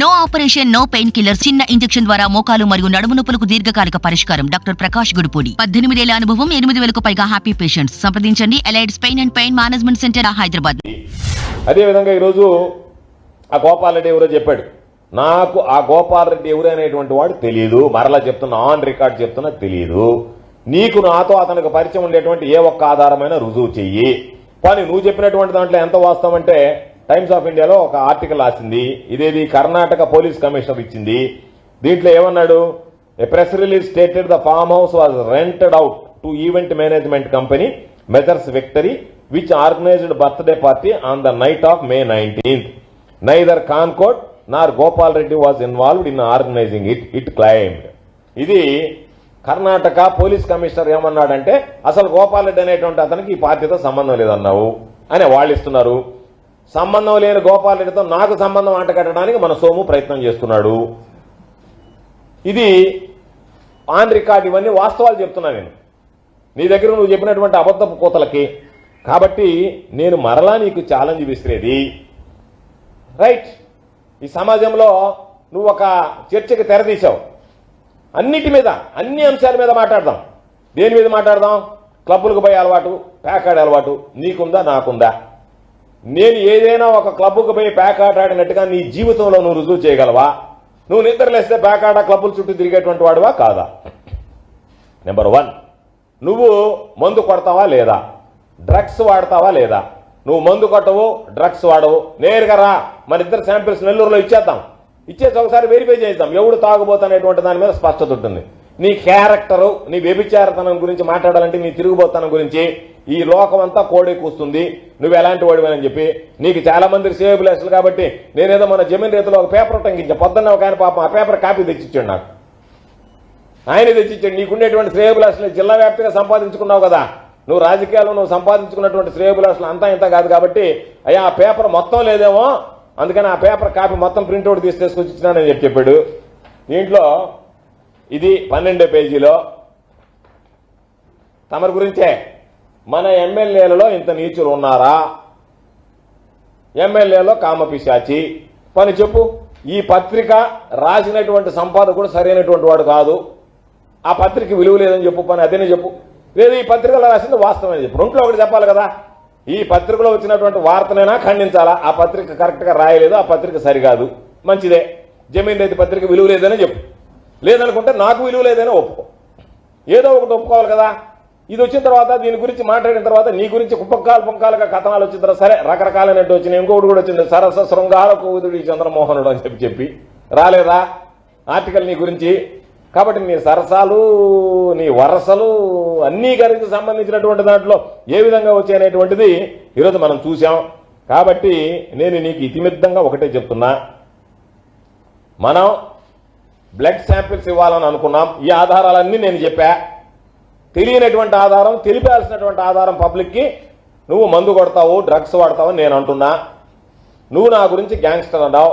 No operation no pain killer చిన్న injection ద్వారా మోకాలు మరియు నడుము నొప్పులకు దీర్ఘకాలిక పరిష్కారం. డాక్టర్ ప్రకాష్ గుడిపూడి. పద్దెనిమిదేళ్ళ అనుభవం ఎనిమిది వేలకు పైగా హ్యాపీ పేషెంట్స్ సంప్రదించండి. Allied pain and pain management centre Hyderabad. అదేవిధంగా ఈరోజు ఆ గోపాల్ రెడ్డి ఎవరో చెప్పాడు. నాకు ఆ గోపాల్ రెడ్డి ఎవరు అనేటువంటి వాడు తెలియదు మరలా చెప్తున్నా ఆన్ రికార్డ్ చెప్తున్నా తెలియదు నీకు నాతో అతనికి పరిచయం ఉండేటువంటి ఏ ఒక్క ఆధారమైన రుజువు చెయ్యి. కానీ నువ్వు చెప్పినటువంటి దాంట్లో ఎంత వాస్తవం అంటే టైమ్స్ ఆఫ్ ఇండియాలో ఒక ఆర్టికల్ రాసింది. ఇదేది కర్ణాటక పోలీస్ కమిషనర్ ఇచ్చింది. దీంట్లో ఏమన్నాడు? A press release stated the farm house was rented out to event management company Messrs Victory which organised birthday party on the night of May nineteenth neither కాన్కోట్ nor Gopal Reddy was involved in organising it it claimed ఇది Karnataka police commissioner ఏమన్నాడంటే అసలు గోపాల్ రెడ్డి అనేటువంటి అతనికి ఈ పార్టీతో సంబంధం లేదన్నావు. అని వాళ్ళు ఇస్తున్నారు. సంబంధం లేని గోపాలరెడ్డితో నాకు సంబంధం అంటగట్టడానికి మన సోము ప్రయత్నం చేస్తున్నాడు. ఇది ఆన్ రికార్డ్ ఇవన్నీ వాస్తవాలు చెప్తున్నా నేను. నీ దగ్గర నువ్వు చెప్పినటువంటి అబద్ధపు కోతలకి. కాబట్టి నేను మరలా నీకు ఛాలెంజ్ విసిరేది. రైట్ ఈ సమాజంలో నువ్వు ఒక చర్చకి తెరదీశావు అన్నిటి మీద అన్ని అంశాల మీద మాట్లాడదాం. దేని మీద మాట్లాడదాం? క్లబ్బులకు పోయే అలవాటు ప్యాకాడే అలవాటు నీకుందా నాకుందా? నేను ఏదైనా ఒక క్లబ్కు పోయి ప్యాకాట ఆడినట్టుగా నీ జీవితంలో నువ్వు రుజువు చేయగలవా? నువ్వు నిద్రలేస్తే ప్యాకాట క్లబ్బుల చుట్టూ తిరిగేటువంటి వాడువా కాదా? నెంబర్ వన్ నువ్వు మందు కొడతావా లేదా? డ్రగ్స్ వాడతావా లేదా? నువ్వు మందు కొట్టవు డ్రగ్స్ వాడవు. నేరుగా రా మన ఇద్దరు శాంపిల్స్ నెల్లూరులో ఇచ్చేద్దాం. ఇచ్చేసి ఒకసారి వెరిఫై చేద్దాం ఎవడు తాగుబోతనేటువంటి దాని మీద స్పష్టత ఉంటుంది. నీ క్యారెక్టరు నీ వ్యభిచారతనం గురించి మాట్లాడాలంటే నీ తిరుగుబోతనం గురించి ఈ లోకం అంతా కోడే కూస్తుంది. నువ్వు ఎలాంటి వాడివని చెప్పి. నీకు చాలా మంది సేవబులేసులు కాబట్టి నేనేదో మన జమీన్ రైతులో ఒక పేపర్ టంకించా పొద్దున్న ఒక ఆయన పాపం ఆ పేపర్ కాపీ తెచ్చిచ్చాడు నాకు. ఆయన తెచ్చిచ్చాడు. నీకుండేటువంటి శ్రేయబులాసులు జిల్లా వ్యాప్తిగా సంపాదించుకున్నావు కదా. నువ్వు రాజకీయాల్లో నువ్వు సంపాదించుకున్నటువంటి శ్రేయబులాసులు అంతా ఇంత కాదు కాబట్టి అయ్యా ఆ పేపర్ మొత్తం లేదేమో. అందుకని ఆ పేపర్ కాపీ మొత్తం ప్రింట్అవుట్ తీసి తీసుకొచ్చి ఇచ్చినానని చెప్పి చెప్పాడు. దీంట్లో ఇది పన్నెండో పేజీలో. తమరి గురించే. మన ఎమ్మెల్యేలలో ఇంత నీచులు ఉన్నారా ఎమ్మెల్యేలో కామపిశాచి పని చెప్పు ఈ పత్రిక రాసినటువంటి సంపాదకుడు సరైనటువంటి వాడు కాదు. ఆ పత్రిక విలువ లేదని చెప్పు పని అదేనే చెప్పు. లేదు ఈ పత్రికలో రాసింది వాస్తవమే చెప్పు. రెంట్లో ఒకటి చెప్పాలి కదా. ఈ పత్రికలో వచ్చినటువంటి వార్తనైనా ఖండించాలా? ఆ పత్రిక కరెక్ట్గా రాయలేదు ఆ పత్రిక సరికాదు. మంచిదే. జమీన్ రైతు పత్రిక విలువ లేదని చెప్పు. లేదనుకుంటే నాకు విలువ లేదని ఒప్పుకో. ఏదో ఒకటి ఒప్పుకోవాలి కదా. ఇది వచ్చిన తర్వాత దీని గురించి మాట్లాడిన తర్వాత నీ గురించి కుప్పకాలు పొంకాలుగా కథనాలు వచ్చిన తర్వాత సరే రకరకాలైనట్టు వచ్చినాయి. ఇంకొకటి కూడా వచ్చింది సరస శృంగార కోవిదుడి చంద్రమోహనుడు అని చెప్పి చెప్పి. రాలేదా? ఆర్టికల్ నీ గురించి. కాబట్టి నీ సరసాలు నీ వరసలు అన్నీ గారికి సంబంధించినటువంటి దాంట్లో ఏ విధంగా వచ్చాయనేటువంటిది ఈరోజు మనం చూసాం కాబట్టి నేను నీకు ఇతిమిద్దంగా ఒకటే చెప్తున్నా. మనం బ్లడ్ శాంపిల్స్ ఇవ్వాలని అనుకున్నాం. ఈ ఆధారాలన్నీ నేను చెప్పా. తెలియనటువంటి ఆధారం తెలిపాల్సినటువంటి ఆధారం పబ్లిక్కి నువ్వు మందు కొడతావు డ్రగ్స్ వాడతావు నేను అంటున్నా. నువ్వు నా గురించి గ్యాంగ్స్టర్ అన్నావు.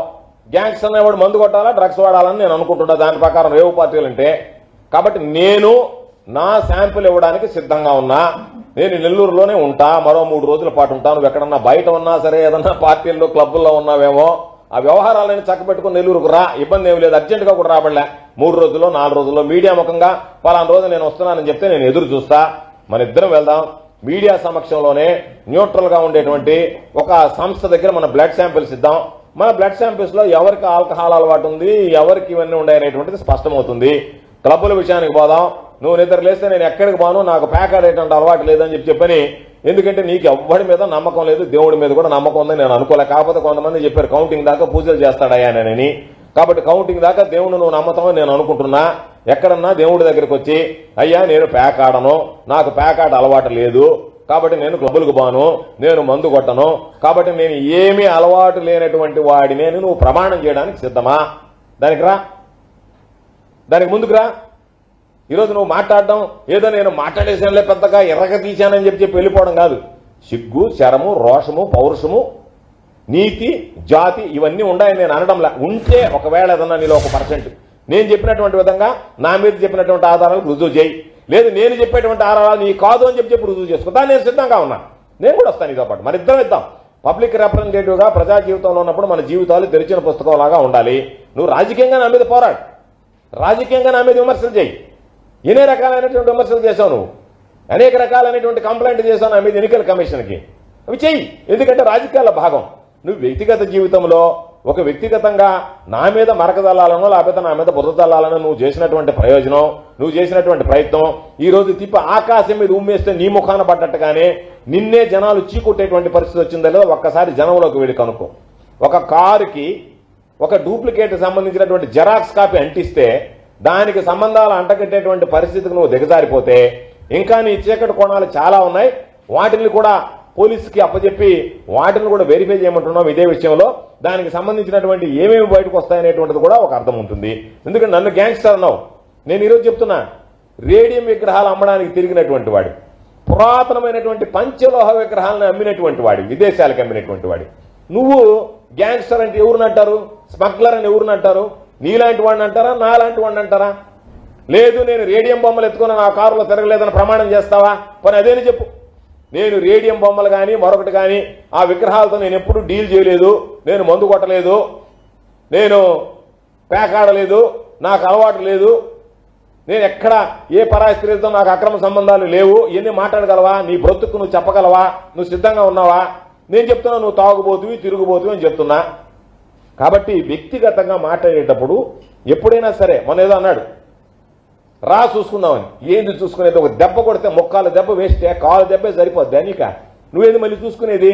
గ్యాంగ్స్టర్ అనేవాడు మందు కొట్టాలా డ్రగ్స్ వాడాలని నేను అనుకుంటున్నా. దాని ప్రకారం రేవు పార్టీలు అంటే. కాబట్టి నేను నా శాంపుల్ ఇవ్వడానికి సిద్ధంగా ఉన్నా. నేను నెల్లూరులోనే ఉంటా మరో మూడు రోజుల పాటు ఉంటాను నువ్వు ఎక్కడన్నా బయట ఉన్నా సరే ఏదన్నా పార్టీల్లో క్లబ్బుల్లో ఉన్నావేమో ఆ వ్యవహారాలను చక్కబెట్టుకుని నెల్లూరుకు రా. ఇబ్బంది ఏమి లేదు అర్జెంటుగా కూడా రాబడలే. మూడు రోజుల్లో నాలుగు రోజుల్లో మీడియా ముఖంగా పలానా రోజు నేను వస్తున్నానని చెప్తే నేను ఎదురు చూస్తా. మన ఇద్దరం వెళ్దాం. మీడియా సమక్షంలోనే న్యూట్రల్గా ఉండేటువంటి ఒక సంస్థ దగ్గర మన బ్లడ్ శాంపిల్స్ ఇద్దాం. మన బ్లడ్ శాంపిల్స్లో ఎవరికి ఆల్కహాల్ అలవాటు ఉంది ఎవరికి ఇవన్నీ ఉన్నాయనేటువంటిది స్పష్టమవుతుంది. క్లబ్బుల విషయానికి పోదాం. నువ్వు నిద్ర లేస్తే నేను ఎక్కడికి పోను నాకు ప్యాక్ ఆడేటువంటి అలవాటు లేదని చెప్పి చెప్పని ఎందుకంటే నీకు ఎవ్వడి మీద నమ్మకం లేదు దేవుడి మీద కూడా నమ్మకం ఉందని నేను అనుకోలే. కాకపోతే కొంతమంది చెప్పారు కౌంటింగ్ దాకా పూజలు చేస్తాడయ్యానని కాబట్టి కౌంటింగ్ దాకా దేవుడు నువ్వు నమ్మతామని నేను అనుకుంటున్నా. ఎక్కడన్నా దేవుడి దగ్గరికి వచ్చి అయ్యా నేను ప్యాక్ ఆడను. నాకు ప్యాక్ ఆట అలవాటు లేదు. కాబట్టి నేను క్లబ్బులకు బాను నేను మందు కొట్టను. కాబట్టి నేను ఏమీ అలవాటు లేనటువంటి వాడిని నువ్వు ప్రమాణం చేయడానికి సిద్ధమా? దానికి రా. దానికి ముందుకు రా. ఈరోజు నువ్వు మాట్లాడడం ఏదో నేను మాట్లాడేసానులే పెద్దగా ఎర్రగ తీశానని చెప్పి చెప్పి వెళ్ళిపోవడం కాదు. సిగ్గు శరము రోషము పౌరుషము నీతి జాతి ఇవన్నీ ఉన్నాయని నేను అనడంలా. ఉంటే ఒకవేళ ఏదన్నా నీలో ఒక పర్సెంట్. నేను చెప్పినటువంటి విధంగా నా మీద చెప్పినటువంటి ఆధారాలు రుజువు చేయి. లేదు నేను చెప్పేటువంటి ఆధారాలు నీ కాదు అని చెప్పి చెప్పి రుజువు చేసుకో. నేను సిద్ధంగా ఉన్నా. నేను కూడా వస్తాను నీతో పాటు. మరి ఇద్దరం ఇద్దాం. పబ్లిక్ రిప్రజెంటేటివ్గా ప్రజా జీవితంలో ఉన్నప్పుడు మన జీవితాలు తెరిచిన పుస్తకంలాగా ఉండాలి. నువ్వు రాజకీయంగా నా మీద పోరాడు. రాజకీయంగా నా మీద విమర్శలు చేయి. ఎన్ని రకాలైనటువంటి విమర్శలు చేశావు నువ్వు? అనేక రకాలైనటువంటి కంప్లైంట్ చేశావు నా మీద ఎన్నికల కమిషన్కి. అవి చెయ్యి. ఎందుకంటే రాజకీయాల భాగం. నువ్వు వ్యక్తిగత జీవితంలో ఒక వ్యక్తిగతంగా నా మీద మరకదల్లాలనో లేకపోతే నా మీద బురదల్లాలనో నువ్వు చేసినటువంటి ప్రయోజనం నువ్వు చేసినటువంటి ప్రయత్నం ఈరోజు తిప్పి ఆకాశం మీద ఉమ్మేస్తే నీ ముఖాన పడ్డట్టుగానే నిన్నే జనాలు చీకొట్టేటువంటి పరిస్థితి వచ్చిందో లేదో ఒక్కసారి జనంలోకి వెళ్ళి కనుక్కో. ఒక కారుకి ఒక డూప్లికేట్ సంబంధించినటువంటి జెరాక్స్ కాపీ అంటిస్తే దానికి సంబంధాలు అంటగట్టేటువంటి పరిస్థితికి నువ్వు దిగజారిపోతే ఇంకా నీ చీకటి కోణాలు చాలా ఉన్నాయి. వాటిని కూడా పోలీసుకి అప్పచెప్పి వాటిని కూడా వెరిఫై చేయమంటున్నాం ఇదే విషయంలో. దానికి సంబంధించినటువంటి ఏమేమి బయటకు వస్తాయనేటువంటిది కూడా ఒక అర్థం ఉంటుంది. ఎందుకంటే నన్ను గ్యాంగ్స్టర్ అన్నావు. నేను ఈరోజు చెప్తున్నా రేడియం విగ్రహాలు అమ్మడానికి తిరిగినటువంటి వాడు పురాతనమైనటువంటి పంచలోహ విగ్రహాలను అమ్మినటువంటి వాడి విదేశాలకు అమ్మినటువంటి వాడి. నువ్వు గ్యాంగ్స్టర్ అంటే ఎవరిని అంటారు? స్మగ్లర్ అని ఎవరిని అంటారు? నీలాంటి వాడిని అంటారా? నాలాంటి వాడిని అంటారా? లేదు నేను రేడియం బొమ్మలు ఎత్తుకుని నా కారులో తిరగలేదని ప్రమాణం చేస్తావా? పని అదేని చెప్పు. నేను రేడియం బొమ్మలు కానీ మరొకటి కానీ ఆ విగ్రహాలతో నేను ఎప్పుడూ డీల్ చేయలేదు. నేను మందు కొట్టలేదు. నేను పేకాడలేదు. నాకు అలవాటు లేదు. నేను ఎక్కడ ఏ పరాయి నాకు అక్రమ సంబంధాలు లేవు. ఇవన్నీ మాట్లాడగలవా? నీ బ్రతుకు నువ్వు చెప్పగలవా? నువ్వు సిద్ధంగా ఉన్నావా? నేను చెప్తున్నా నువ్వు తాగుబోతువి తిరుగుబోతువి అని చెప్తున్నా. కాబట్టి వ్యక్తిగతంగా మాట్లాడేటప్పుడు ఎప్పుడైనా సరే మొన్న ఏదో అన్నాడు రా చూసుకుందామని. ఏంది చూసుకునేది? ఒక దెబ్బ కొడితే మొక్కాల దెబ్బ వేస్తే కాలు దెబ్బే సరిపోద్ది. అనిక నువ్వేది మళ్ళీ చూసుకునేది?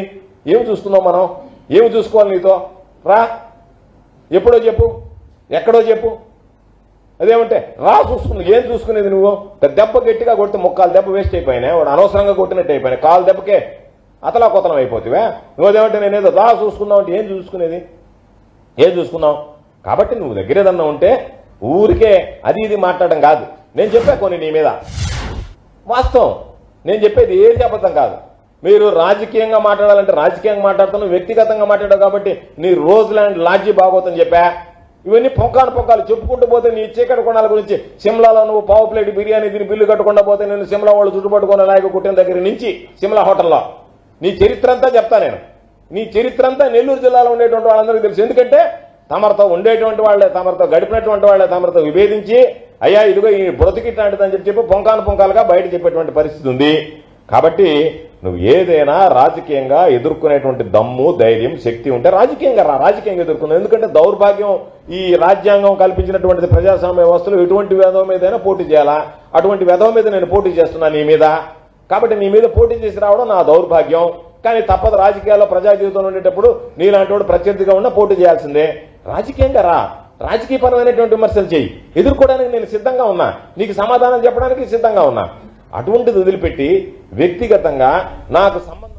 ఏమి చూసుకుందాం మనం? ఏమి చూసుకోవాలి నీతో? రా. ఎప్పుడో చెప్పు. ఎక్కడో చెప్పు. అదేమంటే రా చూసుకుని ఏం చూసుకునేది నువ్వు? దెబ్బ గట్టిగా కొడితే ముక్కాలు దెబ్బ వేస్ట్ అయిపోయినా వాడు అనవసరంగా కొట్టినట్టు అయిపోయినా కాలు దెబ్బకే అతలా కొతలం అయిపోతావా. నువ్వు అదేమంటే నేనేదో రా చూసుకుందాం అంటే ఏం చూసుకునేది? ఏం చూసుకున్నావు? కాబట్టి నువ్వు దగ్గర ఏదన్నా ఉంటే ఊరికే అది ఇది మాట్లాడడం కాదు. నేను చెప్పా కొన్ని నీ మీద. వాస్తవం. నేను చెప్పేది ఏది అబద్ధం కాదు. మీరు రాజకీయంగా మాట్లాడాలంటే రాజకీయంగా మాట్లాడుతున్నావు వ్యక్తిగతంగా మాట్లాడావు కాబట్టి నీ రోజ్ ల్యాండ్ లాడ్జీ బాగోతుందని చెప్పా. ఇవన్నీ పొంకాను పొంకాలు చెప్పుకుంటూ పోతే నీ చీకటి కొనాల గురించి సిమ్లాలో నువ్వు పావు ప్లేట్ బిర్యానీ తిని బిల్లు కట్టకుండా పోతే నేను సిమ్లా వాళ్ళు చుట్టుపట్టుకున్న నాయకు కుట్టిన దగ్గర నుంచి సిమ్లా హోటల్లో. నీ చరిత్ర అంతా చెప్తా నేను. నీ చరిత్ర అంతా నెల్లూరు జిల్లాలో ఉండేటువంటి వాళ్ళందరికీ తెలుసు. ఎందుకంటే తమరితో ఉండేటువంటి వాళ్ళే తమరితో గడిపినటువంటి వాళ్ళే తమరితో విభేదించి అయ్యా ఇదిగో ఈ బ్రతికిట్లాంటిదని చెప్పి చెప్పి పొంకాను పొంకాలుగా బయట చెప్పేటువంటి పరిస్థితి ఉంది. కాబట్టి నువ్వు ఏదైనా రాజకీయంగా ఎదుర్కొనేటువంటి దమ్ము ధైర్యం శక్తి ఉంటే రాజకీయంగా రా రాజకీయంగా ఎదుర్కొన్నావు ఎందుకంటే దౌర్భాగ్యం ఈ రాజ్యాంగం కల్పించినటువంటి ప్రజాస్వామ్య వ్యవస్థలో ఎటువంటి వేధవ మీదైనా పోటీ చేయాలా? అటువంటి వేధవ మీద నేను పోటీ చేస్తున్నా నీ మీద. కాబట్టి నీ మీద పోటీ చేసి రావడం నా దౌర్భాగ్యం. కానీ తప్పదు రాజకీయాల్లో ప్రజా జీవితంలో ఉండేటప్పుడు నీలాంటి వాడు ప్రత్యర్థిగా ఉన్న పోటీ చేయాల్సిందే. రాజకీయంగా రా. రాజకీయపరమైనటువంటి విమర్శలు చేయి. ఎదుర్కోవడానికి నేను సిద్ధంగా ఉన్నా. నీకు సమాధానం చెప్పడానికి సిద్ధంగా ఉన్నా. అటువంటిది వదిలిపెట్టి వ్యక్తిగతంగా నాకు సంబంధం